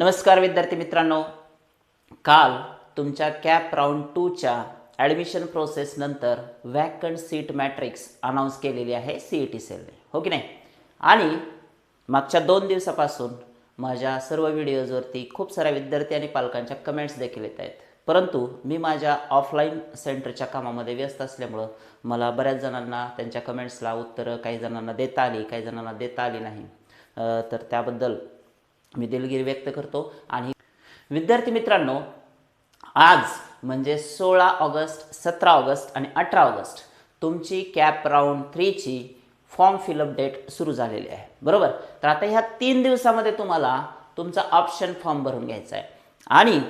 नमस्कार विद्यार्थी मित्रांनो. काल तुमच्या कॅप राऊंड टूच्या ॲडमिशन प्रोसेसनंतर वॅकंट सीट मॅट्रिक्स अनाऊन्स केलेली आहे सी ई टी सेलने हो की नाही? आणि मागच्या दोन दिवसापासून माझ्या सर्व व्हिडिओजवरती खूप साऱ्या विद्यार्थी आणि पालकांच्या कमेंट्स देखील येत आहेत. परंतु मी माझ्या ऑफलाईन सेंटरच्या कामामध्ये व्यस्त असल्यामुळं मला बऱ्याच जणांना त्यांच्या कमेंट्सला उत्तरं काही जणांना देता आली काही जणांना देता आली नाही. तर त्याबद्दल मी दिलगिरी व्यक्त करतो. आणि विद्यार्थी मित्रांनो आज म्हणजे सोळा ऑगस्ट सतरा ऑगस्ट आणि अठरा ऑगस्ट तुमची कॅप राऊंड थ्रीची फॉर्म फिलअप डेट सुरू झालेली आहे. बरोबर? तर आता ह्या तीन दिवसामध्ये तुम्हाला तुमचा ऑप्शन फॉर्म भरून घ्यायचा आहे. आणि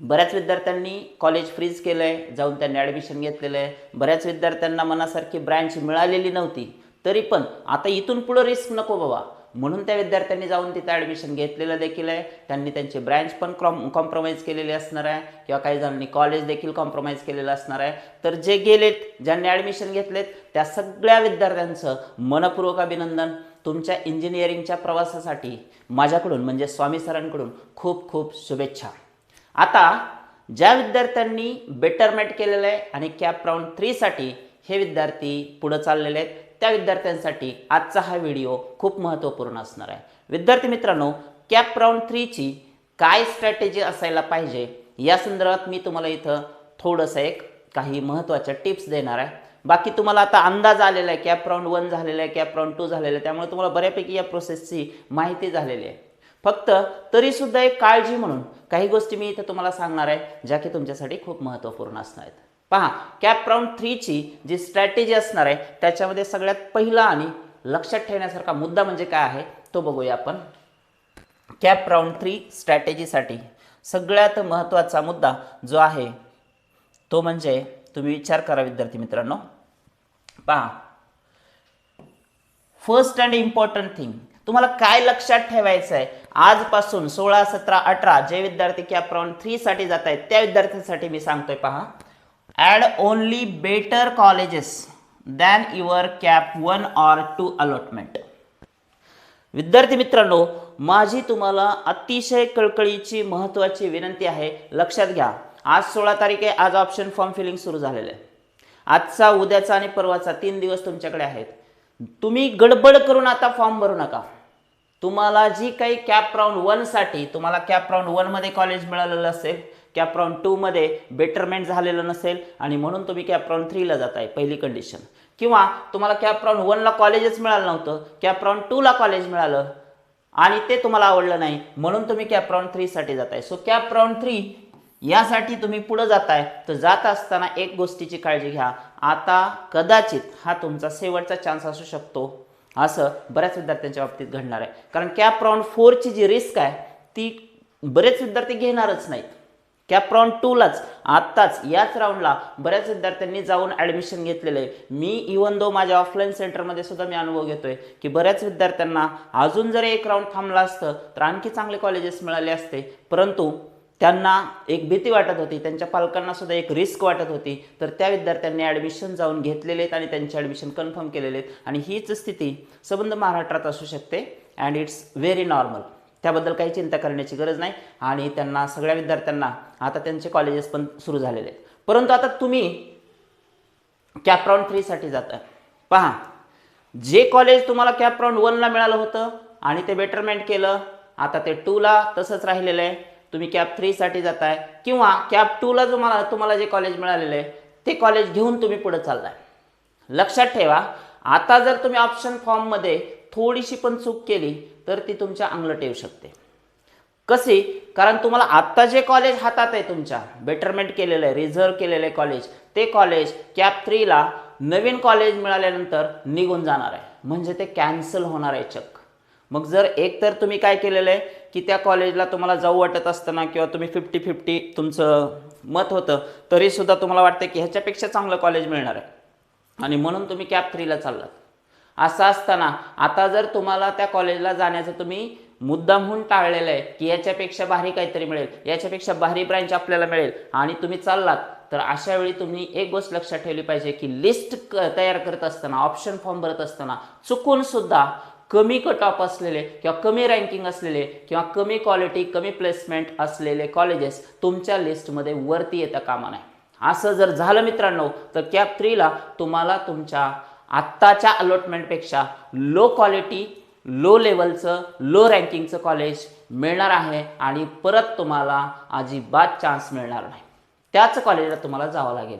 बऱ्याच विद्यार्थ्यांनी कॉलेज फ्रीज केलं आहे जाऊन त्यांनी ॲडमिशन घेतलेलं आहे. बऱ्याच विद्यार्थ्यांना मनासारखी ब्रँच मिळालेली नव्हती. तरी पण आता इथून पुढं रिस्क नको बाबा. म्हणून त्या विद्यार्थ्यांनी जाऊन तिथं ॲडमिशन घेतलेलं देखील आहे. त्यांनी त्यांची ब्रँच पण क्रॉम कॉम्प्रोमाइज केलेली असणार आहे. किंवा काही जणांनी कॉलेज देखील कॉम्प्रोमाइज केलेलं असणार आहे. तर जे गेलेत ज्यांनी ॲडमिशन घेतलेत त्या सगळ्या विद्यार्थ्यांचं मनपूर्वक अभिनंदन. तुमच्या इंजिनिअरिंगच्या प्रवासासाठी माझ्याकडून म्हणजे स्वामी सरांकडून खूप खूप शुभेच्छा. आता ज्या विद्यार्थ्यांनी बेटरमेंट केलेलं आहे आणि कॅप राऊंड थ्रीसाठी हे विद्यार्थी पुढं चाललेले आहेत त्या विद्यार्थ्यांसाठी आजचा हा व्हिडिओ खूप महत्त्वपूर्ण असणार आहे. विद्यार्थी मित्रांनो कॅप राऊंड थ्रीची काय स्ट्रॅटेजी असायला पाहिजे या संदर्भात मी तुम्हाला इथं थोडंसं एक काही महत्त्वाच्या टिप्स देणार आहे. बाकी तुम्हाला आता अंदाज आलेला आहे कॅप राऊंड वन झालेला आहे कॅप राऊंड टू झालेलं आहे त्यामुळे तुम्हाला बऱ्यापैकी या प्रोसेसची माहिती झालेली आहे. फक्त तरीसुद्धा एक काळजी म्हणून काही गोष्टी मी इथं तुम्हाला सांगणार आहे ज्या की तुमच्यासाठी खूप महत्त्वपूर्ण असणार आहेत. पहा कॅप राऊंड थ्रीची जी स्ट्रॅटेजी असणार आहे त्याच्यामध्ये सगळ्यात पहिला आणि लक्षात ठेवण्यासारखा मुद्दा म्हणजे काय आहे तो बघूया आपण. कॅप राऊंड थ्री स्ट्रॅटेजीसाठी सगळ्यात महत्त्वाचा मुद्दा जो आहे तो म्हणजे तुम्ही विचार करा विद्यार्थी मित्रांनो. पहा फर्स्ट अँड इम्पॉर्टंट थिंग तुम्हाला काय लक्षात ठेवायचं आहे आजपासून सोळा सतरा अठरा जे विद्यार्थी कॅप राऊंड थ्रीसाठी जात आहेत त्या विद्यार्थ्यांसाठी मी सांगतोय पहा. Add only better colleges than your CAP one or two allotment विद्यार्थी मित्रांनो माझी तुम्हाला अतिशय कळकळीची महत्त्वाची विनंती आहे. लक्षात घ्या आज सोळा तारीख आहे आज ऑप्शन फॉर्म फिलिंग सुरू झालेलं आहे. आजचा उद्याचा आणि परवाचा तीन दिवस तुमच्याकडे आहेत. तुम्ही गडबड करून आता फॉर्म भरू नका. तुम्हाला जी काही कॅप राऊंड वनसाठी तुम्हाला कॅप राऊंड वनमध्ये कॉलेज मिळालेलं असेल कॅप टूमध्ये बेटरमेंट झालेलं नसेल आणि म्हणून तुम्ही कॅप थ्रीला जाताय पहिली कंडिशन किंवा तुम्हाला कॅप वनला कॉलेजच मिळालं नव्हतं कॅप टूला कॉलेज मिळालं आणि ते तुम्हाला आवडलं नाही म्हणून तुम्ही कॅप थ्रीसाठी जाताय. सो कॅप थ्री यासाठी तुम्ही पुढं जाताय तर जात असताना एक गोष्टीची काळजी घ्या. आता कदाचित हा तुमचा शेवटचा चान्स असू शकतो. असं बऱ्याच विद्यार्थ्यांच्या बाबतीत घडणार आहे. कारण कॅप राऊंड फोरची जी रिस्क आहे ती बरेच विद्यार्थी घेणारच नाहीत. कॅप्रॉन टूलाच आत्ताच याच राऊंडला बऱ्याच विद्यार्थ्यांनी जाऊन ॲडमिशन घेतलेलं आहे. मी इवन दो माझ्या ऑफलाईन सेंटरमध्ये सुद्धा मी अनुभव घेतोय की बऱ्याच विद्यार्थ्यांना अजून जर एक राऊंड थांबला असतं तर आणखी चांगले कॉलेजेस मिळाले असते. परंतु त्यांना एक भीती वाटत होती त्यांच्या पालकांना सुद्धा एक रिस्क वाटत होती. तर त्या विद्यार्थ्यांनी ॲडमिशन जाऊन घेतलेले आहेत आणि त्यांचे ॲडमिशन कन्फर्म केलेले आहेत. आणि हीच स्थिती संबंध महाराष्ट्रात असू शकते. अँड इट्स व्हेरी नॉर्मल त्याबद्दल काही चिंता करण्याची गरज नाही. आणि त्यांना सगळ्या विद्यार्थ्यांना आता त्यांचे कॉलेजेस पण सुरू झालेले आहेत. परंतु आता तुम्ही कॅपराऊंड थ्रीसाठी जाता पहा जे कॉलेज तुम्हाला कॅपराऊंड वनला मिळालं होतं आणि ते बेटरमेंट केलं आता ते टूला तसंच राहिलेलं आहे. तुम्ही कॅप थ्रीसाठी जाताय. किंवा कॅप टूला तुम्हाला तुम्हाला जे कॉलेज मिळालेलं आहे ते कॉलेज घेऊन तुम्ही पुढे चाललाय. लक्षात ठेवा आता जर तुम्ही ऑप्शन फॉर्ममध्ये थोडीशी पण चूक केली तर ती तुमच्या अंगलट येऊ शकते. कसे? कारण तुम्हाला आत्ता जे कॉलेज हातात आहे तुमच्या बेटरमेंट केलेलं आहे रिझर्व केलेलं आहे कॉलेज ते कॉलेज कॅप थ्रीला नवीन कॉलेज मिळाल्यानंतर निघून जाणार आहे. म्हणजे ते कॅन्सल होणार आहे चक मग जर एक तर तुम्ही काय केलेलं आहे की त्या कॉलेजला तुम्हाला जाऊ वाटत असताना किंवा तुम्ही फिफ्टी फिफ्टी तुमचं मत होतं तरीसुद्धा तुम्हाला वाटतं की ह्याच्यापेक्षा चांगलं कॉलेज मिळणार आहे. आणि म्हणून तुम्ही कॅप थ्रीला चाललात. असं असताना आता जर तुम्हाला त्या कॉलेजला जाण्याचं तुम्ही मुद्दामहून टाळलेलं आहे की याच्यापेक्षा भारी काहीतरी मिळेल याच्यापेक्षा भारी ब्रँच आपल्याला मिळेल आणि तुम्ही चाललात तर अशा वेळी तुम्ही एक गोष्ट लक्षात ठेवली पाहिजे की लिस्ट क तयार करत असताना ऑप्शन फॉर्म भरत असताना चुकून सुद्धा कमी कट ऑफ असलेले किंवा कमी रँकिंग असलेले किंवा कमी क्वालिटी कमी प्लेसमेंट असलेले कॉलेजेस तुमच्या लिस्टमध्ये वरती येता कामा नाही असं जर झालं मित्रांनो तर कॅप थ्रीला तुम्हाला तुमच्या आत्ताच्या अलॉटमेंटपेक्षा लो क्वालिटी लो लेवलचं लो रँकिंगचं कॉलेज मिळणार आहे आणि परत तुम्हाला अजिबात चान्स मिळणार नाही. त्याच कॉलेजला तुम्हाला जावं लागेल.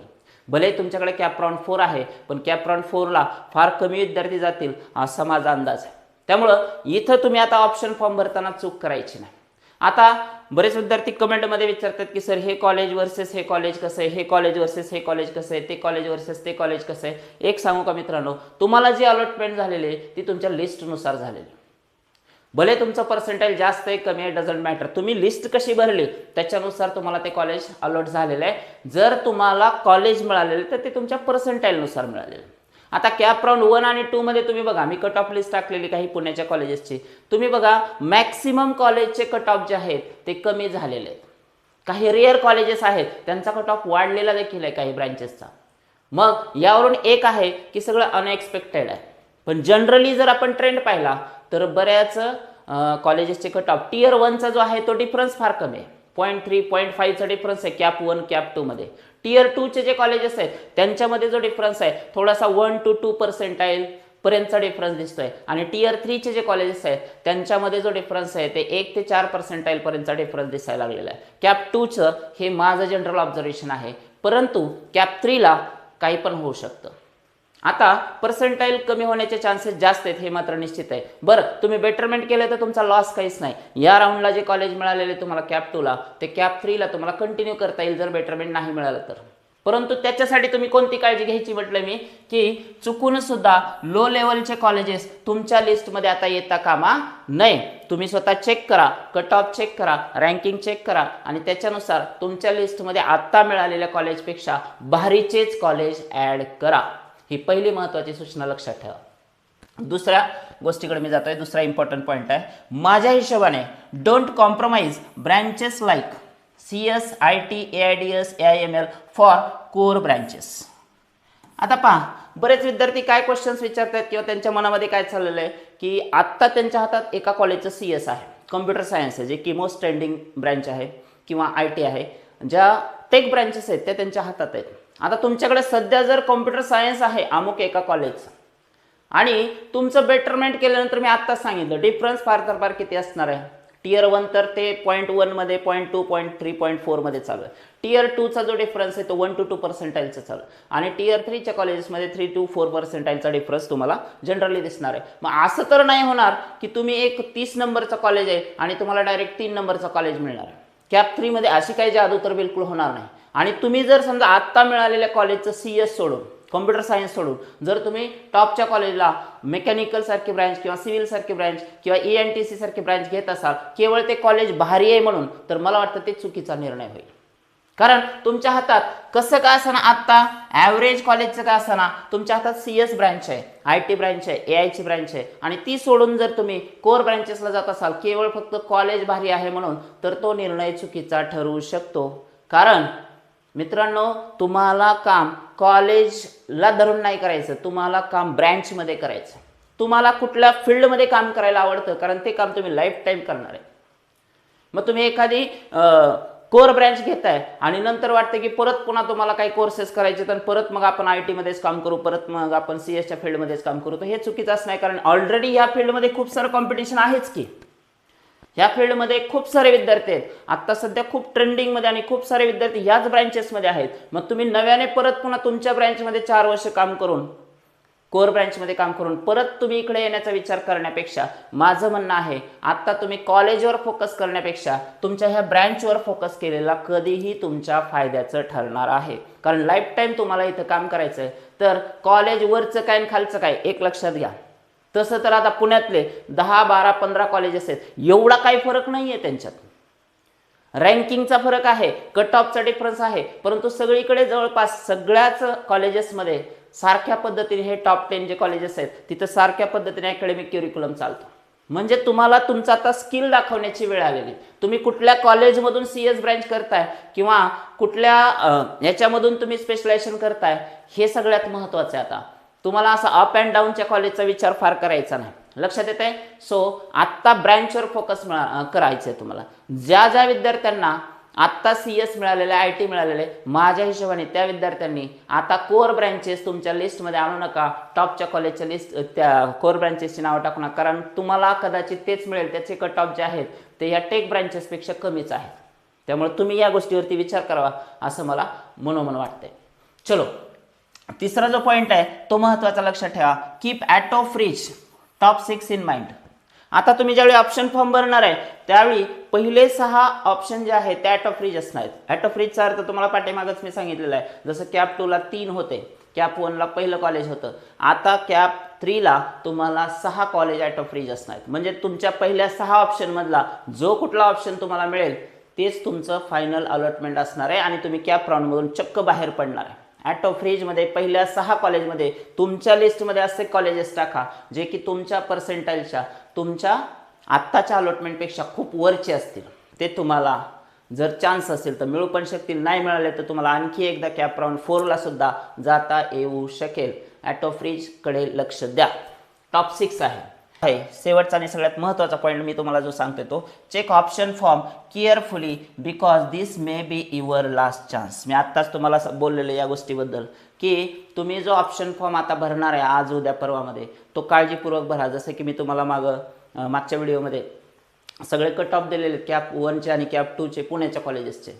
भले तुमच्याकडे कॅपराऊंड फोर आहे पण कॅपराऊंड फोरला फार कमी विद्यार्थी जातील असा माझा अंदाज आहे. त्यामुळं इथं तुम्ही आता ऑप्शन फॉर्म भरताना चूक करायची नाही. आता बरेच विद्यार्थी कमेंटमध्ये विचारतात की सर हे कॉलेज वर्सेस हे कॉलेज कसं आहे? हे कॉलेज वर्सेस हे कॉलेज कसं आहे? ते कॉलेज वर्सेस ते कॉलेज कसं आहे? एक सांगू का मित्रांनो? तुम्हाला जी अलॉटमेंट झालेली आहे ती तुमच्या लिस्टनुसार झालेली भले तुमचं पर्सेंटेज जास्त आहे कमी आहे डझंट मॅटर तुम्ही लिस्ट कशी भरली त्याच्यानुसार तुम्हाला ते कॉलेज अलॉट झालेलं आहे. जर तुम्हाला कॉलेज मिळालेलं तर ते तुमच्या पर्सेंटाईलनुसार मिळालेलं आता CAP round one and two मध्ये तुम्ही बघा मी कट ऑफ लिस्ट टाकलेली काही पुण्याच्या कॉलेजेसची तुम्ही बघा मॅक्सिमम कॉलेजचे कट ऑफ जे आहेत ते कमी झालेले आहेत. काही रेअर कॉलेजेस आहेत त्यांचा कट ऑफ वाढलेला देखील आहे काही ब्रँचेसचा मग यावरून एक आहे की सगळं अनएक्सपेक्टेड आहे. पण जनरली जर आपण ट्रेंड पाहिला तर बऱ्याच कॉलेजेसचे कट ऑफ टीयर वनचा जो आहे तो डिफरन्स फार कमी आहे. पॉईंट थ्री पॉईंट फाईव्हचा डिफरन्स आहे कॅप वन कॅप टूमध्ये टीयर टूचे जे कॉलेजेस आहेत त्यांच्यामध्ये जो डिफरन्स आहे थोडासा वन टू टू पर्सेंटाईल पर्यंतचा डिफरन्स दिसतोय. आणि टीयर थ्रीचे जे कॉलेजेस आहेत त्यांच्यामध्ये जो डिफरन्स आहे ते एक ते चार पर्सेंटाईलपर्यंतचा डिफरन्स दिसायला लागलेला आहे. कॅप टूचं हे माझं जनरल ऑब्झर्वेशन आहे. परंतु कॅप थ्रीला काही पण होऊ शकतं. आता पर्सेंटाईल कमी होण्याचे चान्सेस जास्त आहेत हे मात्र निश्चित आहे. बरं तुम्ही बेटरमेंट केलं तर तुमचा लॉस काहीच नाही. या राऊंडला जे कॉलेज मिळालेले तुम्हाला कॅप टूला ते कॅप थ्रीला तुम्हाला कंटिन्यू करता येईल जर बेटरमेंट नाही मिळालं तर. परंतु त्याच्यासाठी तुम्ही कोणती काळजी घ्यायची म्हटलं मी? की चुकून सुद्धा लो लेवलचे कॉलेजेस तुमच्या लिस्टमध्ये आता येता कामा नाही तुम्ही स्वतः चेक करा कट ऑफ चेक करा रँकिंग चेक करा आणि त्याच्यानुसार तुमच्या लिस्टमध्ये आत्ता मिळालेल्या कॉलेजपेक्षा भारीचेच कॉलेज ॲड करा. ही पहिली महत्त्वाची सूचना लक्षात ठेवा. दुसऱ्या गोष्टीकडे मी जातोय. दुसरा इम्पॉर्टंट पॉईंट आहे. माझ्या हिशोबाने don't compromise branches like C S I T A I D S A I M L for core branches आता पहा बरेच विद्यार्थी काय क्वेश्चन्स विचारतात किंवा त्यांच्या मनामध्ये काय चाललेलं आहे? की आत्ता त्यांच्या हातात एका कॉलेजचं सी एस आहे. कम्प्युटर सायन्स आहे जे की मोस्ट ट्रेंडिंग ब्रँच आहे किंवा आय टी आहे. ज्या टेक ब्रँचेस आहेत त्या त्यांच्या हातात आहेत. आता तुमच्याकडे सध्या जर कॉम्प्युटर सायन्स आहे अमुक एका कॉलेजचा आणि तुमचं बेटरमेंट केल्यानंतर मी आत्ताच सांगितलं डिफरन्स फार तर फार किती असणार आहे? टियर वन तर ते पॉईंट वनमध्ये point two point three point फोरमध्ये चालू आहे. टियर टूचा जो डिफरन्स आहे तो वन टू टू पर्सेंटाईलचा चालू आहे. आणि टियर थ्रीच्या कॉलेजेसमध्ये थ्री टू फोर पर्सेंटाईलचा डिफरन्स तुम्हाला जनरली दिसणार आहे. मग असं तर नाही होणार की तुम्ही एक तीस नंबरचा कॉलेज आहे आणि तुम्हाला डायरेक्ट तीन नंबरचा कॉलेज मिळणार आहे. कॅप थ्रीमध्ये अशी काही जादू तर बिलकुल होणार नाही. आणि तुम्ही जर समजा आत्ता मिळालेल्या कॉलेजचं सी एस सोडून कॉम्प्युटर सायन्स सोडून जर तुम्ही टॉपच्या कॉलेजला मेकॅनिकल सारखी ब्रँच किंवा सिव्हिल सारखी ब्रँच किंवा ई एन टी सी सारखी ब्रँच घेत असाल केवळ ते कॉलेज भारी आहे म्हणून तर मला वाटतं ते चुकीचा निर्णय होईल. कारण तुमच्या हातात कसं काय असताना आत्ता ॲव्हरेज कॉलेजचं काय असताना तुमच्या हातात सी एस ब्रँच आहे आय टी ब्रँच आहे ए आयची ब्रँच आहे आणि ती सोडून जर तुम्ही कोर ब्रँचेसला जात असाल केवळ फक्त कॉलेज भारी आहे म्हणून तर तो निर्णय चुकीचा ठरवू शकतो. कारण मित्रांनो तुम्हाला काम कॉलेजला धरून नाही करायचं. तुम्हाला काम ब्रँचमध्ये करायचं. तुम्हाला कुठल्या फील्डमध्ये काम करायला आवडतं कारण ते काम तुम्ही लाईफ टाईम करणार आहे. मग तुम्ही एखादी कोर ब्रँच घेताय आणि नंतर वाटतं की परत पुन्हा तुम्हाला काही कोर्सेस करायचे तर परत मग आपण आय टीमध्येच काम करू परत मग आपण सी एसच्या फील्डमध्येच काम करू. तर हे चुकीचं असं नाही कारण ऑलरेडी या फील्डमध्ये खूप सारं कॉम्पिटिशन आहेच की. ह्या फील्डमध्ये खूप सारे विद्यार्थी आहेत. आत्ता सध्या खूप ट्रेंडिंगमध्ये आणि खूप सारे विद्यार्थी ह्याच ब्रँचेसमध्ये आहेत. मग तुम्ही नव्याने परत पुन्हा तुमच्या ब्रँचमध्ये चार वर्ष काम करून कोर ब्रँचमध्ये काम करून परत तुम्ही इकडे येण्याचा विचार करण्यापेक्षा माझं म्हणणं आहे आत्ता तुम्ही कॉलेजवर फोकस करण्यापेक्षा तुमच्या ह्या ब्रँचवर फोकस केलेला कधीही तुमच्या फायद्याचं ठरणार आहे. कारण लाईफ टाईम तुम्हाला इथं काम करायचं आहे तर कॉलेजवरचं काय आणि खालचं काय एक लक्षात घ्या. तसं तर आता पुण्यातले दहा बारा पंधरा कॉलेजेस आहेत. एवढा काही फरक नाही आहे त्यांच्यात. रँकिंगचा फरक आहे कट ऑफचा डिफरन्स आहे परंतु सगळीकडे जवळपास सगळ्याच कॉलेजेसमध्ये सारख्या पद्धतीने हे टॉप टेन जे कॉलेजेस आहेत तिथं सारख्या पद्धतीने अकॅडमिक क्युरिक्युलम चालतो. म्हणजे तुम्हाला तुमचा आता स्किल दाखवण्याची वेळ आलेली. तुम्ही कुठल्या कॉलेजमधून सी एस ब्रँच करताय किंवा कुठल्या याच्यामधून तुम्ही स्पेशलायझेशन करताय हे सगळ्यात महत्त्वाचं आहे आता. तुम्हाला असा अप अँड डाऊनच्या कॉलेजचा विचार फार करायचा नाही. लक्षात येत आहे सो आत्ता ब्रँचवर फोकस करायचं आहे तुम्हाला. ज्या ज्या विद्यार्थ्यांना आत्ता सी एस मिळालेलं आहे आय टी मिळालेलं आहे माझ्या हिशोबाने त्या विद्यार्थ्यांनी आता कोर ब्रँचेस तुमच्या लिस्टमध्ये आणू नका. टॉपच्या कॉलेजच्या लिस्ट त्या कोर ब्रँचेसची नावं टाकू नका. कारण तुम्हाला कदाचित तेच मिळेल त्याचे कट ऑफ जे आहेत ते या टेक ब्रँचेसपेक्षा कमीच आहेत. त्यामुळे तुम्ही या गोष्टीवरती विचार करावा असं मला मनोमन वाटतंय. चलो. तिसरा जो पॉईंट आहे तो महत्त्वाचा लक्षात ठेवा. Keep auto freeze top six in mind आता तुम्ही ज्यावेळी ऑप्शन फॉर्म भरणार आहे त्यावेळी पहिले सहा ऑप्शन जे आहेत ते ॲटो फ्रीज असणार आहेत. ॲटो फ्रीजचा अर्थ तुम्हाला पाठीमागच मी सांगितलेला आहे. जसं कॅप टूला तीन होते कॅप वनला पहिलं कॉलेज होतं. आता कॅप थ्रीला तुम्हाला सहा कॉलेज ॲटो फ्रीज असणार आहेत. म्हणजे तुमच्या पहिल्या सहा ऑप्शनमधला जो कुठला ऑप्शन तुम्हाला मिळेल तेच तुमचं फायनल अलॉटमेंट असणार आहे आणि तुम्ही कॅप राऊंडमधून चक्क बाहेर पडणार आहे. ॲटो फ्रीजमध्ये पहिल्या सहा कॉलेजमध्ये तुमच्या लिस्टमध्ये असे कॉलेजेस टाका जे की तुमच्या पर्सेंटाईलच्या तुमच्या आत्ताच्या अलॉटमेंटपेक्षा खूप वरचे असतील. ते तुम्हाला जर चान्स असेल तर मिळू पण शकतील नाही मिळाले तर तुम्हाला आणखी एकदा कॅप राऊंड फोरला सुद्धा जाता येऊ शकेल. ॲटो फ्रीजकडे लक्ष द्या. टॉप सिक्स आहे. आहे. शेवटचा आणि सगळ्यात महत्त्वाचा पॉईंट मी तुम्हाला जो सांगतोय तो check option form carefully because this may be your last chance मी आत्ताच तुम्हाला बोललेलो बोललेलं या गोष्टीबद्दल की तुम्ही जो ऑप्शन फॉर्म आता भरणार आहे आज उद्या परवामध्ये तो काळजीपूर्वक भरा. जसं की मी तुम्हाला मागं मागच्या व्हिडिओमध्ये सगळे कट ऑफ दिलेले कॅप वनचे आणि कॅप टूचे पुण्याच्या कॉलेजेसचे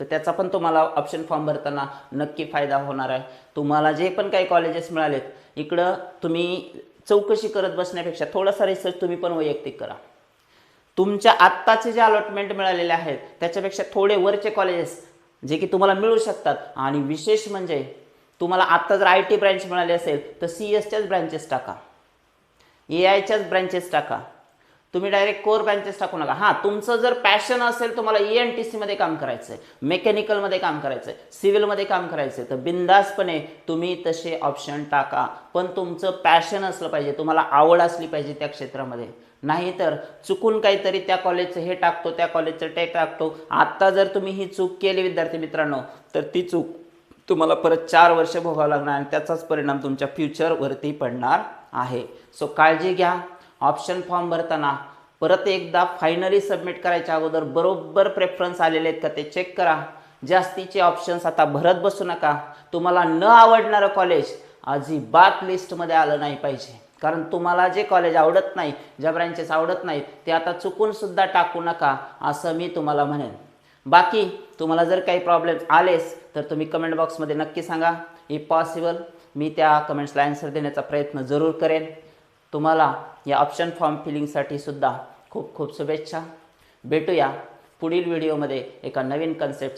तर त्याचा पण तुम्हाला ऑप्शन फॉर्म भरताना नक्की फायदा होणार आहे. तुम्हाला जे पण काही कॉलेजेस मिळालेत इकडं तुम्ही चौकशी करत बसण्यापेक्षा थोडासा रिसर्च तुम्ही पण वैयक्तिक करा. तुमच्या आत्ताचे जे अलॉटमेंट मिळालेले आहेत त्याच्यापेक्षा थोडे वरचे कॉलेजेस जे की तुम्हाला मिळू शकतात. आणि विशेष म्हणजे तुम्हाला आत्ता जर आय टी ब्रँच मिळाली असेल तर सी एसच्याच ब्रँचेस टाका. ए आयच्याच ब्रँचेस टाका. तुम्ही डायरेक्ट कोर ब्रँचेस टाकू नका. हां तुमचं जर पॅशन असेल तुम्हाला ई एन टी सीमध्ये काम करायचं आहे मेकॅनिकलमध्ये काम करायचं आहे सिव्हिलमध्ये काम करायचं आहे तर बिंदासपणे तुम्ही तसे ऑप्शन टाका. पण तुमचं पॅशन असलं पाहिजे तुम्हाला आवड असली पाहिजे त्या क्षेत्रामध्ये. नाहीतर चुकून काहीतरी त्या कॉलेजचं हे टाकतो त्या कॉलेजचं ते टाकतो. आत्ता जर तुम्ही ही चूक केली विद्यार्थी मित्रांनो तर ती चूक तुम्हाला परत चार वर्ष भोगावं लागणार आणि त्याचाच परिणाम तुमच्या फ्युचरवरती पडणार आहे. सो काळजी घ्या. ऑप्शन फॉर्म भरताना परत एकदा फायनली सबमिट करायच्या अगोदर बरोबर प्रेफरन्स आलेले आहेत का ते चेक करा. जास्तीचे ऑप्शन्स आता भरत बसू नका. तुम्हाला न आवडणारं कॉलेज अजिबात लिस्टमध्ये आलं नाही पाहिजे. कारण तुम्हाला जे कॉलेज आवडत नाही ज्या ब्रँचेस आवडत नाही ते आता चुकून सुद्धा टाकू नका असं मी तुम्हाला म्हणेन. बाकी तुम्हाला जर काही प्रॉब्लेम्स आलेच तर तुम्ही कमेंट बॉक्समध्ये नक्की सांगा. इफ पॉसिबल मी त्या कमेंट्सला आन्सर देण्याचा प्रयत्न जरूर करेन. तुम्हाला या ऑप्शन फॉर्म फिलिंगसाठी सुद्धा खूप खूप शुभेच्छा. भेटूया पुढील व्हिडिओमध्ये एका नवीन कन्सेप्ट